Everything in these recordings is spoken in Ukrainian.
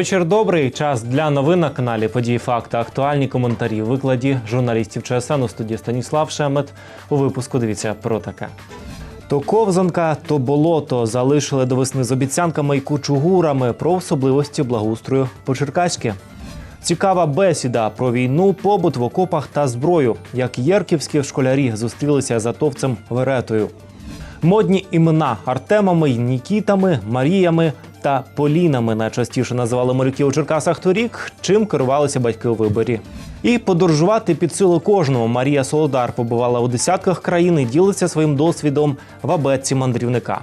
Вечір добрий. Час для новин на каналі Події Факти. Актуальні коментарі викладі журналістів ЧСН у студії Станіслав Шемет. У випуску дивіться про таке. То ковзанка, то болото залишили до весни з обіцянками і кучугурами про особливості благоустрою по-черкаськи. Цікава бесіда про війну, побут в окопах та зброю, як єрківські школярі зустрілися з атовцем Веретою. Модні імена Артемами, Нікітами, Маріями та Полінами найчастіше називали моряки у Черкасах торік, чим керувалися батьки у виборі. І подорожувати під силу кожного Марія Солодар побувала у десятках країн і ділиться своїм досвідом в абетці мандрівника.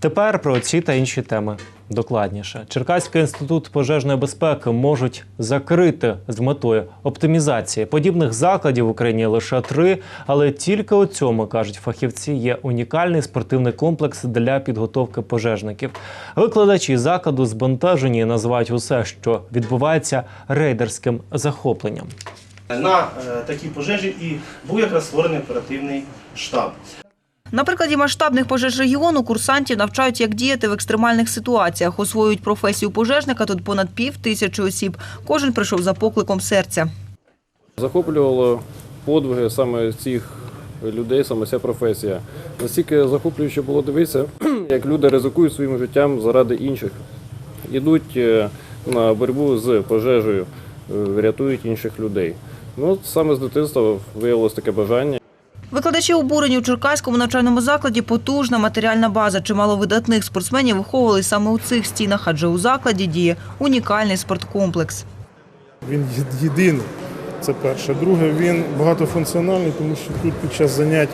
Тепер про ці та інші теми докладніше. Черкаський інститут пожежної безпеки можуть закрити з метою оптимізації. Подібних закладів в Україні лише три, але тільки у цьому кажуть фахівці. Є унікальний спортивний комплекс для підготовки пожежників. Викладачі закладу збентежені і називають усе, що відбувається рейдерським захопленням. На е, такій пожежі і був якраз створений оперативний штаб. На прикладі масштабних пожеж регіону курсантів навчають, як діяти в екстремальних ситуаціях. Освоюють професію пожежника тут понад пів тисячі осіб. Кожен прийшов за покликом серця. Захоплювало подвиги саме цих людей, саме ця професія. Настільки захоплююче було дивитися, як люди ризикують своїм життям заради інших. Ідуть е, на боротьбу з пожежею, е, рятують інших людей. Ну, саме з дитинства виявилось таке бажання. Викладачі обурені у Черкаському навчальному закладі потужна матеріальна база. Чимало видатних спортсменів виховували саме у цих стінах, адже у закладі діє унікальний спорткомплекс. Він єдиний. Це перше. Друге, він багатофункціональний, тому що тут під час занять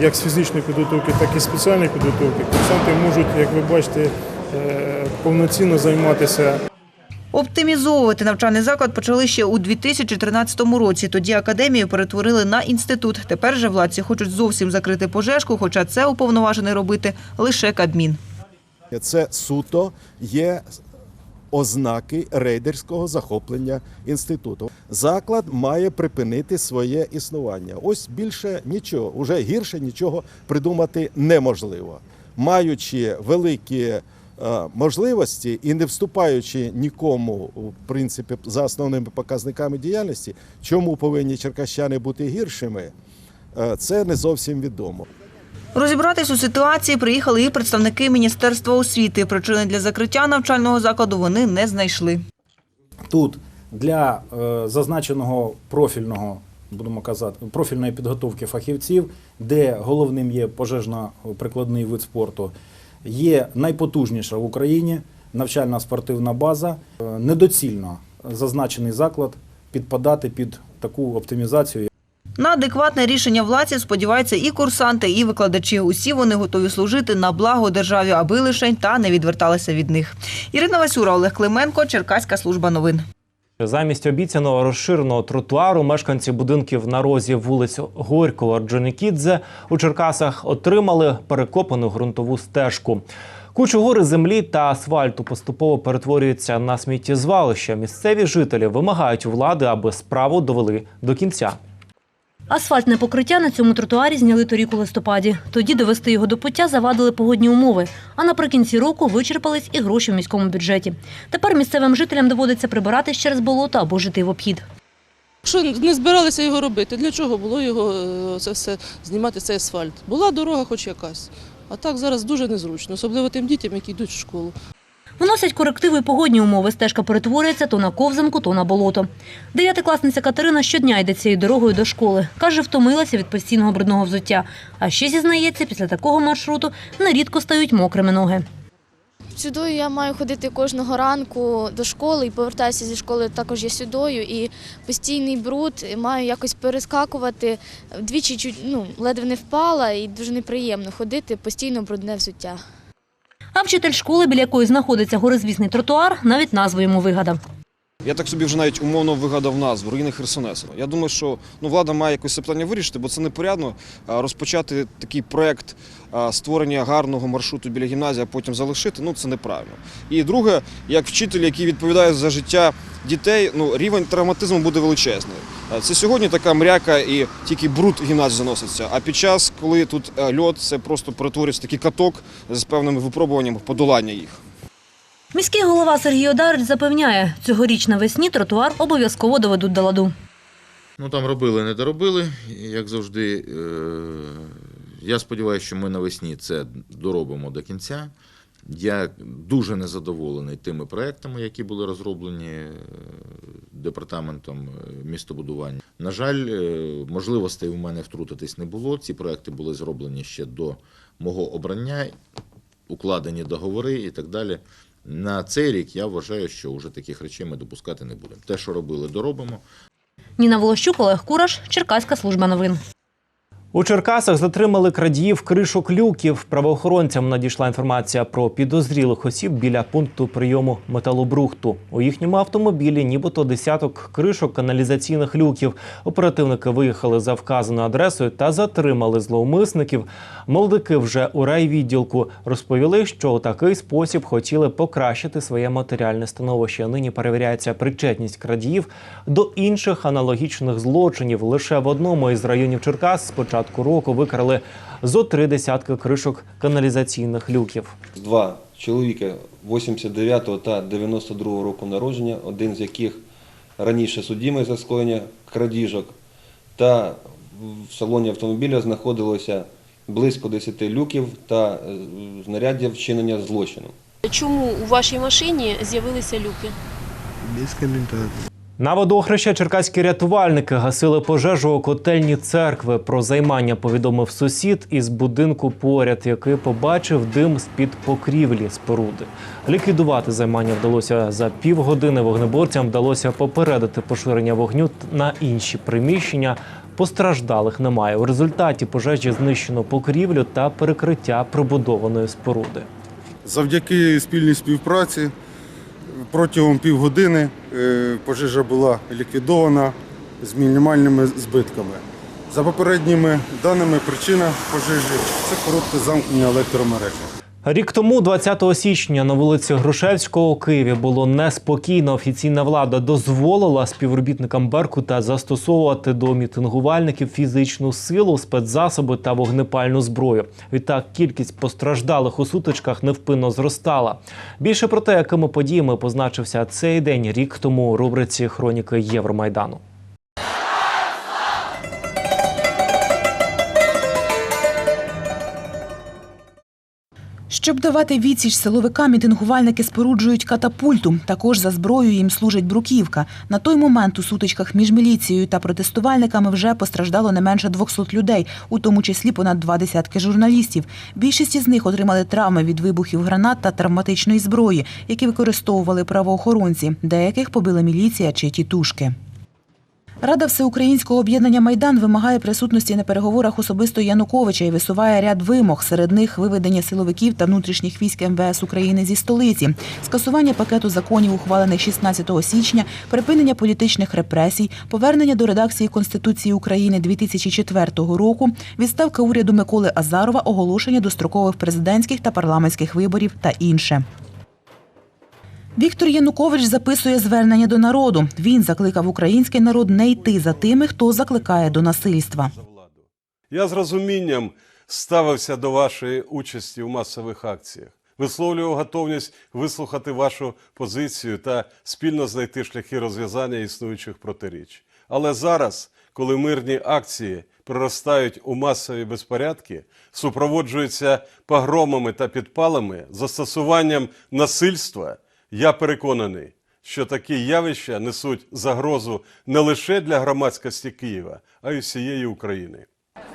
як з фізичної підготовки, так і спеціальної підготовки курсанти можуть, як ви бачите, е, повноцінно займатися Оптимізовувати навчальний заклад почали ще у 2013 році. Тоді академію перетворили на інститут. Тепер же владці хочуть зовсім закрити пожежку, хоча це уповноважений робити лише Кабмін. Це суто є ознаки рейдерського захоплення інституту. Заклад має припинити своє існування. Ось більше нічого, уже гірше нічого придумати неможливо. Маючи великі можливості і не вступаючи нікому в принципі за основними показниками діяльності, чому повинні черкащани бути гіршими, е, це не зовсім відомо. Розібратись у ситуації приїхали і представники Міністерства освіти. Причини для закриття навчального закладу вони не знайшли. Тут для е, зазначеного профільного, будемо казати, профільної підготовки фахівців, де головним є пожежно-прикладний вид спорту, є найпотужніша в Україні навчальна спортивна база. Е, Недоцільно зазначений заклад підпадати під таку оптимізацію, На адекватне рішення владці сподіваються і курсанти, і викладачі. Усі вони готові служити на благо державі, аби лишень та не відверталися від них. Ірина Васюра, Олег Клименко, Черкаська служба новин. Замість обіцяного розширеного тротуару мешканці будинків на розі вулиць Горького Джонікідзе у Черкасах отримали перекопану ґрунтову стежку. Кучу гори землі та асфальту поступово перетворюються на сміттєзвалище. Місцеві жителі вимагають влади, аби справу довели до кінця. Асфальтне покриття на цьому тротуарі зняли торік у листопаді. Тоді довести його до пуття завадили погодні умови. А наприкінці року вичерпались і гроші в міському бюджеті. Тепер місцевим жителям доводиться прибирати через болото або жити в обхід. Що не збиралися його робити? Для чого було його е, це все знімати цей асфальт? Була дорога, хоч якась. А так зараз дуже незручно, особливо тим дітям, які йдуть в школу. Вносять корективи й погодні умови. Стежка перетворюється то на ковзанку, то на болото. Дев'ятикласниця Катерина щодня йде цією дорогою до школи. Каже, втомилася від постійного брудного взуття. А ще зізнається, після такого маршруту нерідко стають мокрими ноги. Сюдою я маю ходити кожного ранку до школи і повертаюся зі школи також я сюдою. І постійний бруд маю якось перескакувати. Двічі ну, ледве не впала, і дуже неприємно ходити, постійно брудне взуття. А вчитель школи, біля якої знаходиться горизвісний тротуар, навіть назву йому вигадав. Я так собі вже навіть умовно вигадав назву руїни Херсонесу. Я думаю, що ну, влада має якось це питання вирішити, бо це непорядно розпочати такий проект створення гарного маршруту біля гімназії, а потім залишити. Ну це неправильно. І друге, як вчитель, який відповідає за життя дітей, ну рівень травматизму буде величезний. Це сьогодні така мряка і тільки бруд в гімназію заноситься. А під час, коли тут е, льот, це просто перетворюється такий каток з певними випробуваннями подолання їх. Міський голова Сергій Одарич запевняє, цьогоріч навесні тротуар обов'язково доведуть до ладу. Ну там робили, не доробили, як завжди. Е, Я сподіваюся, що ми навесні це доробимо до кінця. Я дуже незадоволений тими проектами, які були розроблені е, департаментом е, містобудування. На жаль, можливостей у мене втрутитись не було. Ці проекти були зроблені ще до мого обрання, укладені договори і так далі. На цей рік я вважаю, що вже таких речей ми допускати не будемо. Те, що робили, доробимо. Ніна Волощук, Олег Кураш, Черкаська служба новин. У Черкасах затримали крадіїв кришок люків. Правоохоронцям надійшла інформація про підозрілих осіб біля пункту прийому металобрухту. У їхньому автомобілі нібито десяток кришок каналізаційних люків. Оперативники виїхали за вказаною адресою та затримали зловмисників. Молодики вже у райвідділку розповіли, що у такий спосіб хотіли покращити своє матеріальне становище. Нині перевіряється причетність крадіїв до інших аналогічних злочинів. Лише в одному із районів Черкас з початку року викрали зо три десятки кришок каналізаційних люків. Два чоловіки 89 та 92 року народження, один з яких раніше судимий за скоєння крадіжок, та в салоні автомобіля знаходилося близько 10 люків та е, знаряддя вчинення злочину. Чому у вашій машині з'явилися люки? Без коментарів. На водохреща черкаські рятувальники гасили пожежу у котельні церкви. Про займання повідомив сусід із будинку поряд, який побачив дим з-під покрівлі споруди. Ліквідувати займання вдалося за півгодини. Вогнеборцям вдалося попередити поширення вогню на інші приміщення. Постраждалих немає. У результаті пожежі знищено покрівлю та перекриття прибудованої споруди. Завдяки спільній співпраці протягом півгодини е, пожежа була ліквідована з мінімальними збитками. За попередніми даними, причина пожежі це коротке замкнення електромережі. Рік тому, 20 січня, на вулиці Грушевського у Києві було неспокійно. Офіційна влада дозволила співробітникам Беркута застосовувати до мітингувальників фізичну силу, спецзасоби та вогнепальну зброю. Відтак кількість постраждалих у сутичках невпинно зростала. Більше про те, якими подіями позначився цей день рік тому у рубриці Хроніки Євромайдану. Щоб давати відсіч силовикам, мітингувальники споруджують катапульту. Також за зброєю їм служить бруківка. На той момент у сутичках між міліцією та протестувальниками вже постраждало не менше 200 людей, у тому числі понад два десятки журналістів. Більшість із них отримали травми від вибухів гранат та травматичної зброї, які використовували правоохоронці. Деяких побила міліція чи тітушки. Рада всеукраїнського об'єднання Майдан вимагає присутності на переговорах особисто Януковича і висуває ряд вимог. Серед них виведення силовиків та внутрішніх військ МВС України зі столиці, скасування пакету законів, ухвалених 16 січня, припинення політичних репресій, повернення до редакції Конституції України 2004 року, відставка уряду Миколи Азарова, оголошення дострокових президентських та парламентських виборів та інше. Віктор Янукович записує звернення до народу. Він закликав український народ не йти за тими, хто закликає до насильства. Я з розумінням ставився до вашої участі у масових акціях. Висловлював готовність вислухати вашу позицію та спільно знайти шляхи розв'язання існуючих протиріч. Але зараз, коли мирні акції проростають у масові безпорядки, супроводжуються погромами та підпалами, застосуванням насильства, я переконаний, що такі явища несуть загрозу не лише для громадськості Києва, а й всієї України.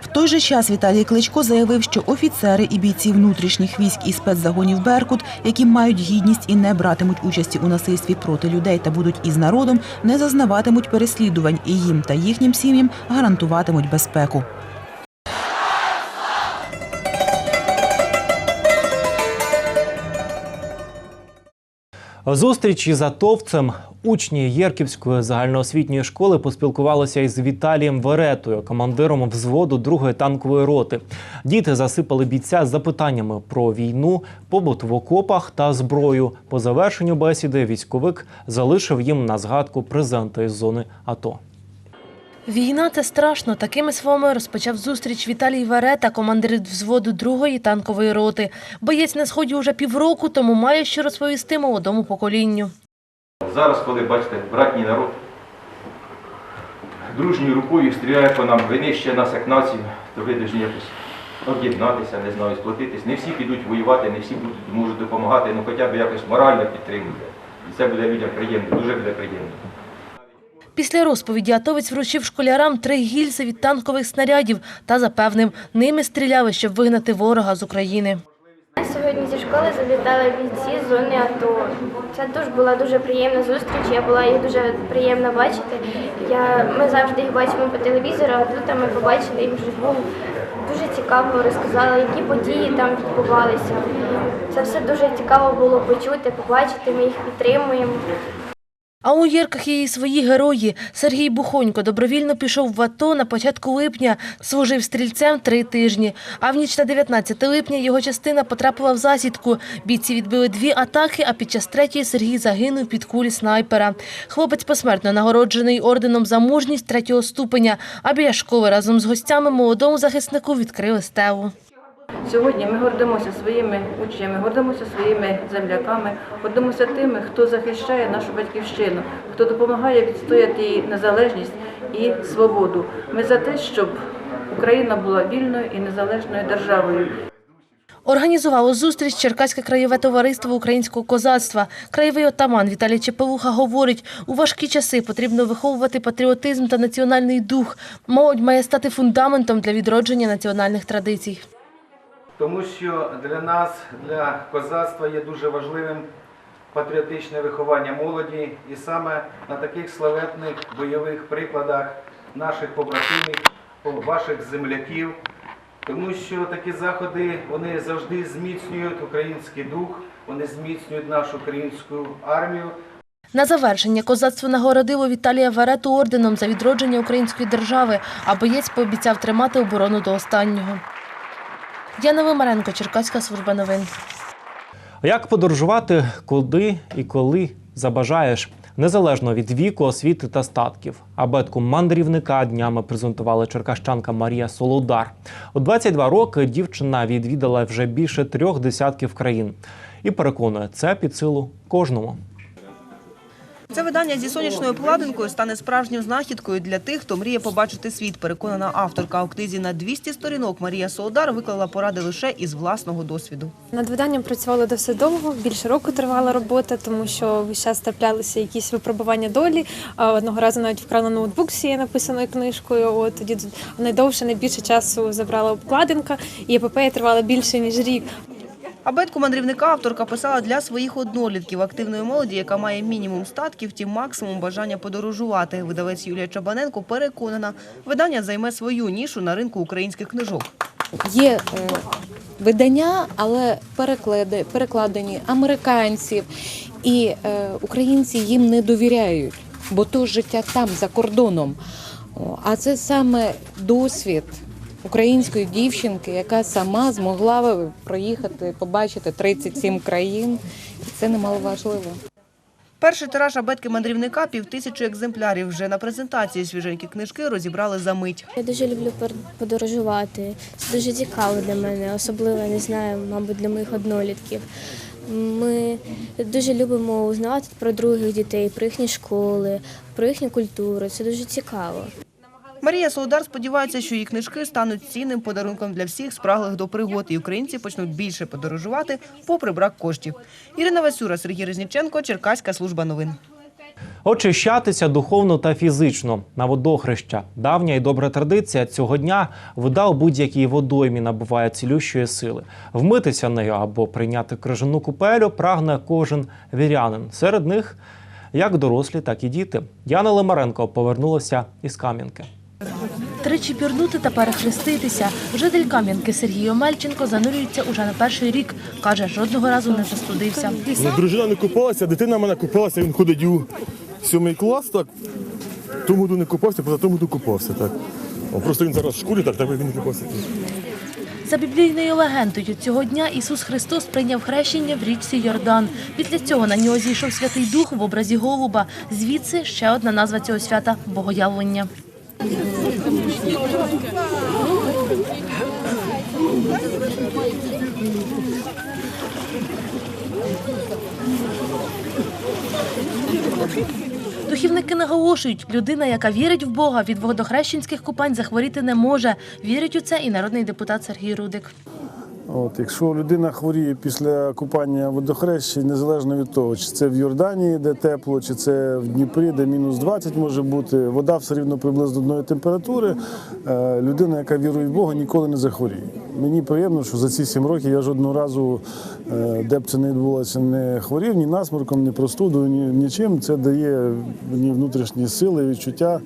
В той же час Віталій Кличко заявив, що офіцери і бійці внутрішніх військ і спецзагонів Беркут, які мають гідність і не братимуть участі у насильстві проти людей та будуть із народом, не зазнаватимуть переслідувань і їм та їхнім сім'ям гарантуватимуть безпеку. Зустріч із атовцем учні Єрківської загальноосвітньої школи поспілкувалися із Віталієм Веретою, командиром взводу другої танкової роти. Діти засипали бійця запитаннями про війну, побут в окопах та зброю. По завершенню бесіди військовик залишив їм на згадку презенти із зони АТО. Війна це страшно. Такими словами розпочав зустріч Віталій Варета, командир взводу другої танкової роти. Боєць на сході уже півроку, тому має що розповісти молодому поколінню. Зараз, коли бачите, братній народ дружньою рукою стріляє по нам, винищує нас як націю, то ви повинні якось об'єднатися, не знаю, сплотитись. Не всі підуть воювати, не всі можуть допомагати, ну хоча б якось морально підтримуйте. І це буде людям приємно, дуже буде приємно. Після розповіді атовець вручив школярам три гільзи від танкових снарядів та запевнив, ними стріляли, щоб вигнати ворога з України. Сьогодні зі школи завітали бійці з зони АТО. Це дуже була дуже приємна зустріч. Я була їх дуже приємно бачити. Я, ми завжди їх бачимо по телевізору, а тут ми побачили їх вживу. Дуже цікаво розказали, які події там відбувалися. Це все дуже цікаво було почути, побачити. Ми їх підтримуємо. А у Єрках є і свої герої. Сергій Бухонько добровільно пішов в АТО на початку липня, служив стрільцем три тижні. А в ніч на 19 липня його частина потрапила в засідку. Бійці відбили дві атаки, а під час третьої Сергій загинув під кулі снайпера. Хлопець посмертно нагороджений орденом за мужність третього ступеня. А біля школи разом з гостями молодому захиснику відкрили стелу. Сьогодні ми гордимося своїми учнями, гордимося своїми земляками, гордимося тими, хто захищає нашу батьківщину, хто допомагає відстояти її незалежність і свободу. Ми за те, щоб Україна була вільною і незалежною державою. Організувало зустріч Черкаське краєве товариство українського козацтва. Краєвий отаман Віталій Чепелуха говорить, у важкі часи потрібно виховувати патріотизм та національний дух. Молодь має стати фундаментом для відродження національних традицій. Тому що для нас, для козацтва є дуже важливим патріотичне виховання молоді, і саме на таких славетних бойових прикладах наших побратимів, ваших земляків, тому що такі заходи вони завжди зміцнюють український дух, вони зміцнюють нашу українську армію. На завершення козацтво нагородило Віталія Варету орденом за відродження української держави, а боєць пообіцяв тримати оборону до останнього. Діана Вимаренко, Черкаська служба новин. Як подорожувати, куди і коли забажаєш, незалежно від віку, освіти та статків. Абетку мандрівника днями презентувала черкащанка Марія Солодар. У 22 роки дівчина відвідала вже більше трьох десятків країн і переконує, це під силу кожному. Це видання зі сонячною обкладинкою стане справжньою знахідкою для тих, хто мріє побачити світ. Переконана авторка у книзі на 200 сторінок Марія Солодар виклала поради лише із власного досвіду. Над виданням працювала досить довго, більше року тривала робота, тому що весь час траплялися якісь випробування долі. Одного разу навіть вкрала ноутбук цією написаною книжкою. От тоді найдовше, найбільше часу забрала обкладинка, і епопея тривала більше ніж рік. Абетку мандрівника авторка писала для своїх однолітків, активної молоді, яка має мінімум статків, втім максимум бажання подорожувати. Видавець Юлія Чабаненко переконана, видання займе свою нішу на ринку українських книжок. Є е, видання, але переклади, перекладені американців, і е, українці їм не довіряють, бо то життя там, за кордоном. А це саме досвід української дівчинки, яка сама змогла проїхати, побачити 37 країн. І це немало важливо. Перший тираж абетки мандрівника півтисячі екземплярів. Вже на презентації свіженькі книжки розібрали за мить. Я дуже люблю пер- подорожувати. Це дуже цікаво для мене, особливо не знаю, мабуть, для моїх однолітків. Ми дуже любимо узнавати про других дітей, про їхні школи, про їхню культуру. Це дуже цікаво. Марія Солодар сподівається, що її книжки стануть цінним подарунком для всіх спраглих до пригод, і українці почнуть більше подорожувати, попри брак коштів. Ірина Васюра, Сергій Резніченко, Черкаська служба новин. Очищатися духовно та фізично на водохреща. Давня і добра традиція цього дня вода у будь-якій водоймі набуває цілющої сили. Вмитися нею або прийняти крижану купелю прагне кожен вірянин. Серед них як дорослі, так і діти. Яна Лимаренко повернулася із Кам'янки. Тричі пірнути та перехреститися. Житель Кам'янки Сергій Омельченко занурюється уже на перший рік. Каже, жодного разу не застудився. Ну, Дружина не купалася, дитина в мене купалася, він ходить у сьомий клас, так. Тому году не купався, поза тому году купався. Так. О, просто він зараз в школі, так, так він не купався. За біблійною легендою цього дня Ісус Христос прийняв хрещення в річці Йордан. Після цього на нього зійшов Святий Дух в образі голуба. Звідси ще одна назва цього свята богоявлення. Духівники наголошують, людина, яка вірить в Бога, від водохрещенських купань захворіти не може. Вірить у це і народний депутат Сергій Рудик. От, якщо людина хворіє після купання водохрещі, незалежно від того, чи це в Йорданії, де тепло, чи це в Дніпрі, де мінус 20 може бути, вода все рівно приблизно одної температури. е, Людина, яка вірує в Бога, ніколи не захворіє. Мені приємно, що за ці сім років я жодного разу, е, де б це не відбулося, не хворів ні насморком, ні простудою, ні нічим. Це дає мені внутрішні сили, відчуття,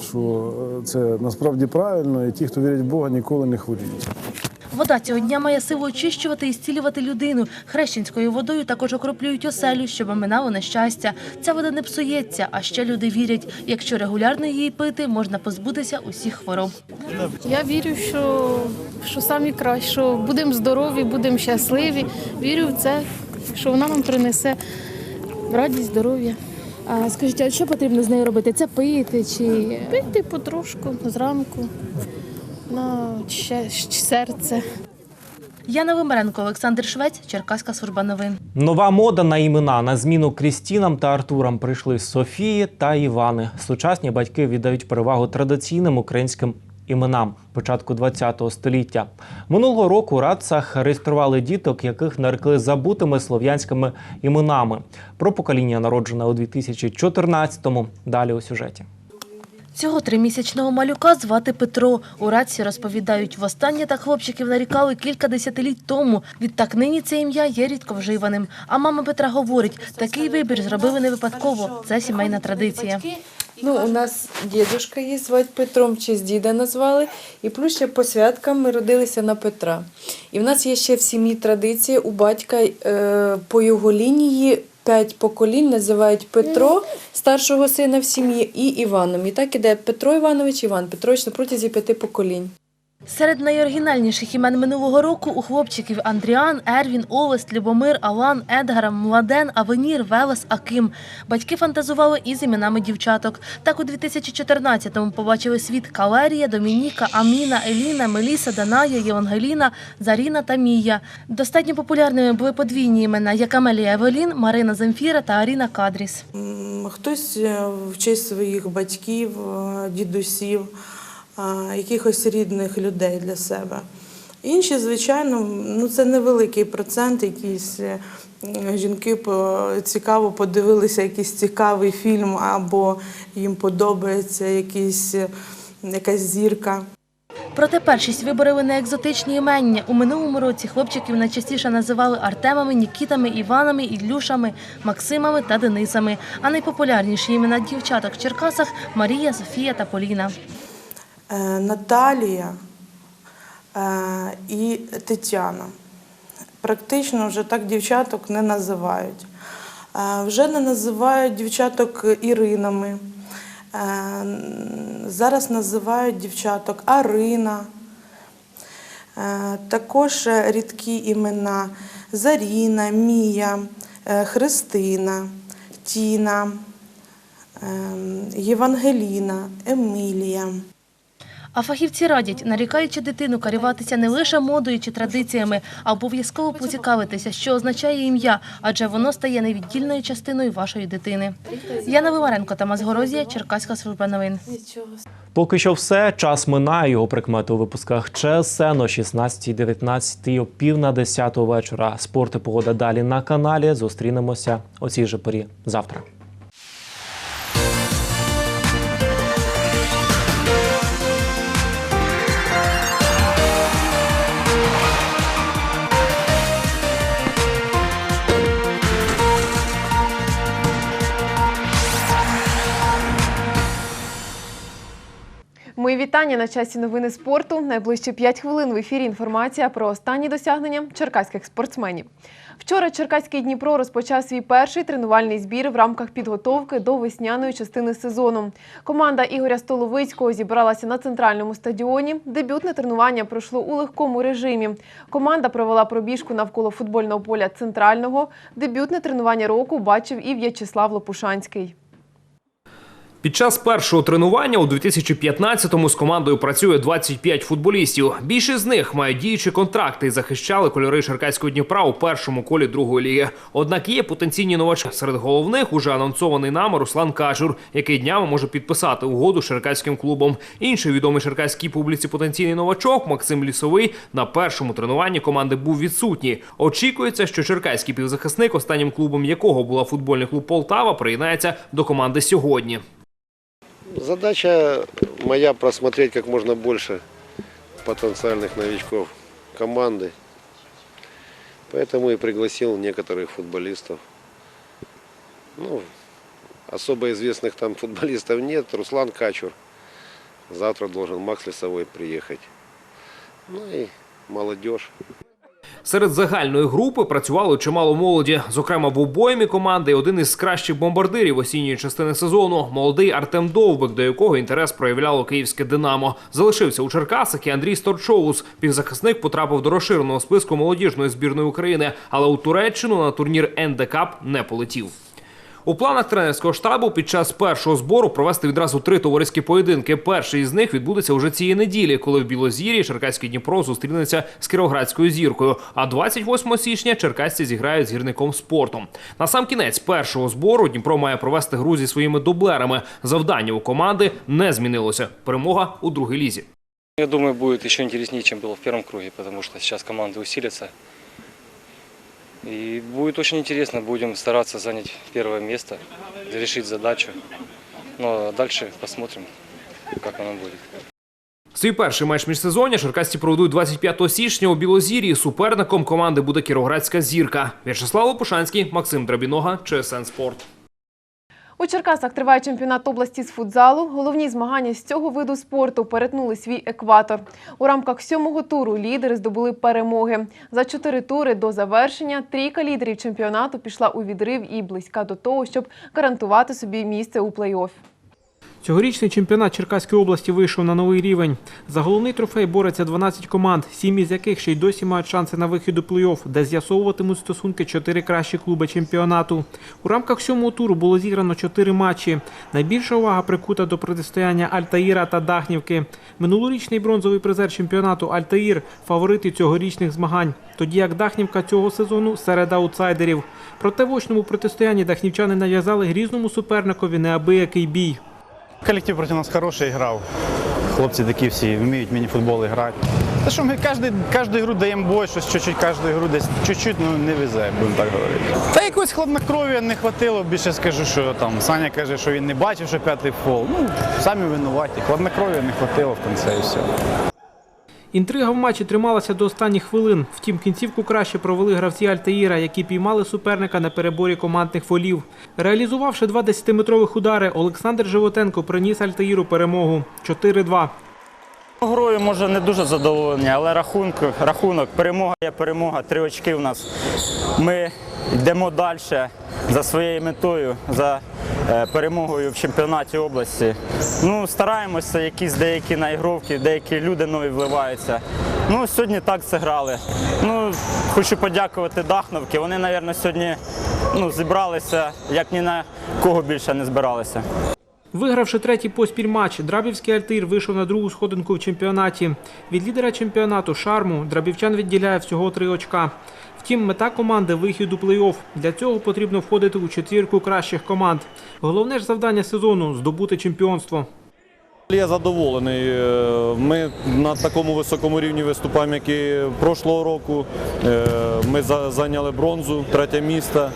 що е, це насправді правильно, і ті, хто вірять в Бога, ніколи не хворіють. Вода цього дня має силу очищувати і зцілювати людину. Хрещенською водою також окроплюють оселю, щоб оминало нещастя. Ця вода не псується, а ще люди вірять, якщо регулярно її пити, можна позбутися усіх хвороб. Я вірю, що, що самі краще, що будемо здорові, будемо щасливі. Вірю в це, що вона нам принесе радість, здоров'я. А скажіть, а що потрібно з нею робити? Це пити чи Пити потрошку зранку на серце. Яна Вимеренко, Олександр Швець, Черкаська служба новин. Нова мода на імена на зміну Крістінам та Артурам прийшли Софії та Івани. Сучасні батьки віддають перевагу традиційним українським іменам початку ХХ століття. Минулого року у Радцах реєстрували діток, яких нарекли забутими слов'янськими іменами. Про покоління народжене у 2014-му. Далі у сюжеті. Цього тримісячного малюка звати Петро. У Радці розповідають, востаннє так хлопчиків нарікали кілька десятиліть тому. Відтак нині це ім'я є рідко вживаним. А мама Петра говорить, такий вибір зробили не випадково. Це сімейна традиція. Ну, у нас дідушка є, звати Петром, чи з діда назвали. І плюс ще по святкам ми родилися на Петра. І в нас є ще в сім'ї традиція у батька е, по його лінії п'ять поколінь називають Петро, старшого сина в сім'ї, і Іваном. І так іде Петро Іванович, Іван Петрович на протязі п'яти поколінь. Серед найоригінальніших імен минулого року у хлопчиків Андріан, Ервін, Овест, Любомир, Алан, Едгар, Младен, Авенір, Велес, Аким. Батьки фантазували і з іменами дівчаток. Так у 2014-му побачили світ Калерія, Домініка, Аміна, Еліна, Меліса, Даная, Євангеліна, Заріна та Мія. Достатньо популярними були подвійні імена, як Амелія Евелін, Марина Земфіра та Аріна Кадріс. Хтось е, в честь своїх батьків, е, дідусів, якихось рідних людей для себе. Інші, звичайно, ну це невеликий процент, якісь е, жінки цікаво подивилися якийсь цікавий фільм, або їм подобається якийсь, е, якась зірка. Проте першість вибороли не екзотичні імення. У минулому році хлопчиків найчастіше називали Артемами, Нікітами, Іванами, Ілюшами, Максимами та Денисами. А найпопулярніші імена дівчаток в Черкасах Марія, Софія та Поліна. Е, Наталія е, і Тетяна. Практично вже так дівчаток не називають. Е, Вже не називають дівчаток Іринами. Зараз називають дівчаток Арина. Також рідкі імена Заріна, Мія, Христина, Тіна, ем, Євангеліна, Емілія. А фахівці радять, нарікаючи дитину, керуватися не лише модою чи традиціями, а обов'язково поцікавитися, що означає ім'я, адже воно стає невіддільною частиною вашої дитини. Яна Виваренко, Тамас Горозія, Черкаська служба новин. Поки що все. Час минає його прикмети у випусках ЧСН о 16.19 о пів на 10 вечора. Спорт і погода далі на каналі. Зустрінемося о цій же порі завтра. Мої вітання на часі новини спорту. Найближчі 5 хвилин в ефірі інформація про останні досягнення черкаських спортсменів. Вчора Черкаський Дніпро розпочав свій перший тренувальний збір в рамках підготовки до весняної частини сезону. Команда Ігоря Столовицького зібралася на центральному стадіоні. Дебютне тренування пройшло у легкому режимі. Команда провела пробіжку навколо футбольного поля центрального. Дебютне тренування року бачив і В'ячеслав Лопушанський. Під час першого тренування у 2015-му з командою працює 25 футболістів. Більшість з них мають діючі контракти і захищали кольори Черкаського Дніпра у першому колі другої ліги. Однак є потенційні новачки. Серед головних уже анонсований нами Руслан Качур, який днями може підписати угоду з черкаським клубом. Інший відомий черкаській публіці потенційний новачок Максим Лісовий на першому тренуванні команди був відсутній. Очікується, що черкаський півзахисник, останнім клубом якого була футбольний клуб Полтава, приєднається до команди сьогодні. Задача моя просмотреть как можно больше потенциальных новичков команды. Поэтому и пригласил некоторых футболистов. Ну, особо известных там футболистов нет. Руслан Качур. Завтра должен Макс Лесовой приехать. Ну и молодежь. Серед загальної групи працювало чимало молоді, зокрема в обоймі команди один із кращих бомбардирів осінньої частини сезону молодий Артем Довбик, до якого інтерес проявляло київське Динамо. Залишився у Черкасах і Андрій Сторчоус. Півзахисник потрапив до розширеного списку молодіжної збірної України, але у Туреччину на турнір НДКАП не полетів. У планах тренерського штабу під час першого збору провести відразу три товариські поєдинки. Перший із них відбудеться вже цієї неділі, коли в Білозір'ї Черкаський Дніпро зустрінеться з Кіровоградською зіркою. А 28 січня черкасці зіграють з гірником спортом. На сам кінець першого збору Дніпро має провести гру зі своїми дублерами. Завдання у команди не змінилося. Перемога у другій лізі. Я думаю, будет еще интереснее, чем было в первом круге, потому что сейчас команды усилятся. И будет очень интересно, будем стараться занять первое место, решить задачу. Ну а дальше посмотрим, как оно будет. Свій перший матч міжсезоння черкасці проведуть 25 січня у Білозірі. Суперником команди буде Кіроградська зірка. В'ячеслав Лопушанський, Максим Драбінога, ЧСН Спорт. У Черкасах триває чемпіонат області з футзалу. Головні змагання з цього виду спорту перетнули свій екватор. У рамках сьомого туру лідери здобули перемоги. За чотири тури до завершення трійка лідерів чемпіонату пішла у відрив і близька до того, щоб гарантувати собі місце у плей-офф. Цьогорічний чемпіонат Черкаської області вийшов на новий рівень. За головний трофей бореться 12 команд, сім із яких ще й досі мають шанси на вихід у плей-офф, де з'ясовуватимуть стосунки чотири кращі клуби чемпіонату. У рамках сьомого туру було зіграно чотири матчі. Найбільша увага прикута до протистояння Альтаїра та Дахнівки. Минулорічний бронзовий призер чемпіонату Альтаїр фаворити цьогорічних змагань. Тоді як Дахнівка цього сезону серед аутсайдерів. Проте в очному протистоянні дахнівчани нав'язали грізному суперникові неабиякий бій. Колектив проти нас хороший грав. Хлопці такі всі вміють міні-футбол грати. Та що ми кожну, гру даємо бой, щось чуть-чуть, кожну гру десь чуть-чуть ну, не везе, будемо так говорити. Та якось хладнокров'я не хватило, більше скажу, що там Саня каже, що він не бачив, що п'ятий фол. Ну, самі винуваті. Хладнокров'я не хватило в кінці і все. Інтрига в матчі трималася до останніх хвилин. Втім, кінцівку краще провели гравці Альтаїра, які піймали суперника на переборі командних волів. Реалізувавши два 10-метрових удари, Олександр Животенко приніс Альтаїру перемогу 4-2. Грою може не дуже задоволені, але рахунок, рахунок, перемога є перемога, три очки в нас. Ми йдемо далі за своєю метою, за е, перемогою в чемпіонаті області. Ну, стараємося, якісь деякі наігровки, деякі люди нові вливаються. Ну, сьогодні так зіграли. Ну, хочу подякувати Дахновки. Вони, мабуть, сьогодні ну, зібралися, як ні на кого більше не збиралися. Вигравши третій поспіль матч, Драбівський Альтир вийшов на другу сходинку в чемпіонаті. Від лідера чемпіонату Шарму Драбівчан відділяє всього три очка. Втім, мета команди вихід у плей-офф. Для цього потрібно входити у четвірку кращих команд. Головне ж завдання сезону здобути чемпіонство. Я задоволений. Е, Ми на такому високому рівні виступаємо, як і прошлого року. Е, Ми зайняли бронзу, третє місце.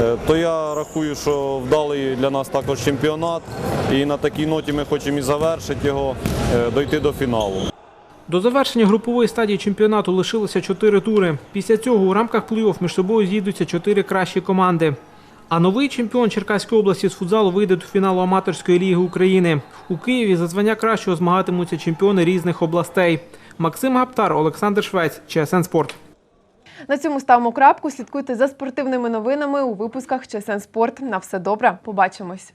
Е, То я рахую, що вдалий для нас також чемпіонат. І на такій ноті ми хочемо і завершити його, дойти до фіналу. До завершення групової стадії чемпіонату лишилося чотири тури. Після цього у рамках плей-офф між собою зійдуться чотири кращі команди. А новий чемпіон Черкаської області з футзалу вийде до фіналу аматорської ліги України. У Києві за звання кращого змагатимуться чемпіони різних областей. Максим Гаптар, Олександр Швець, ЧСН Спорт. На цьому ставимо крапку. Слідкуйте за спортивними новинами у випусках ЧСН Спорт. На все добре. Побачимось.